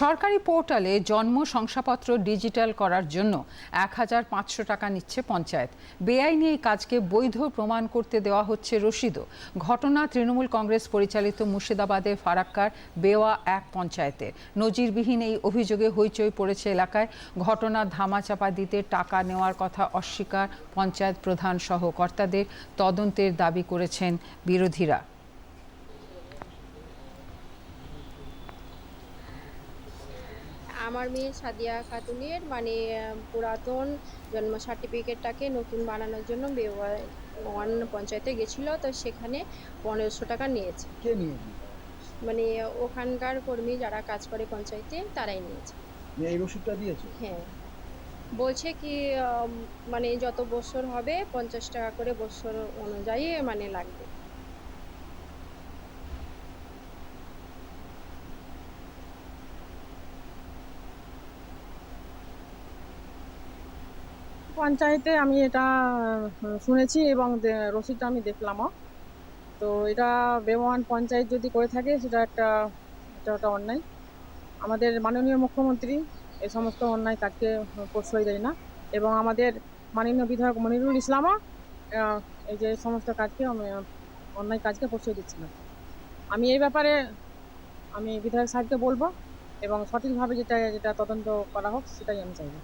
সরকারি পোর্টালে জন্ম শংসাপত্র ডিজিটাল করার জন্য এক হাজার পাঁচশো টাকা নিচ্ছে পঞ্চায়েত। বেআইনি এই কাজকে বৈধ প্রমাণ করতে দেওয়া হচ্ছে রসিদও ঘটনা তৃণমূল কংগ্রেস পরিচালিত মুর্শিদাবাদের ফারাক্কার বেওয়া এক পঞ্চায়েতের নজিরবিহীন এই অভিযোগে হইচই পড়েছে এলাকায়। ঘটনার ধামাচাপা দিতে টাকা নেওয়ার কথা অস্বীকার পঞ্চায়েত প্রধান সহ কর্তাদের তদন্তের দাবি করেছেন বিরোধীরা। আমার মেয়ে সাদিয়া খাতুনের মানে পুরাতন জন্ম সার্টিফিকেটটাকে নতুন বানানোর জন্য ওয়ান পঞ্চায়েতে গেছিল তো সেখানে পনেরোশো টাকা নিয়েছে। কে নিয়েছে? মানে ওখানকার কর্মী যারা কাজ করে পঞ্চায়েতে তারাই নিয়েছে। এই রসিদটা দিয়েছে? হ্যাঁ। বলছে কি মানে যত বছর হবে পঞ্চাশ টাকা করে বছর অনুযায়ী মানে লাগবে। পঞ্চায়েতে আমি এটা শুনেছি এবং রসিদটা আমি দেখলামও। তো এটা বেওয়ান পঞ্চায়েত যদি করে থাকে, সেটা একটা, এটা একটা অন্যায়। আমাদের মাননীয় মুখ্যমন্ত্রী এ সমস্ত অন্যায় কাজকে প্রশ্রয় দেয় না। এবং আমাদের মাননীয় বিধায়ক মনিরুল ইসলামও এই যে সমস্ত কাজকে অন্যায় কাজকে প্রশ্রয় দিচ্ছে না। আমি এই ব্যাপারে আমি বিধায়ক সাহেবকে বলব এবং সঠিকভাবে যেটা যেটা তদন্ত করা হোক, সেটাই আমি চাইব।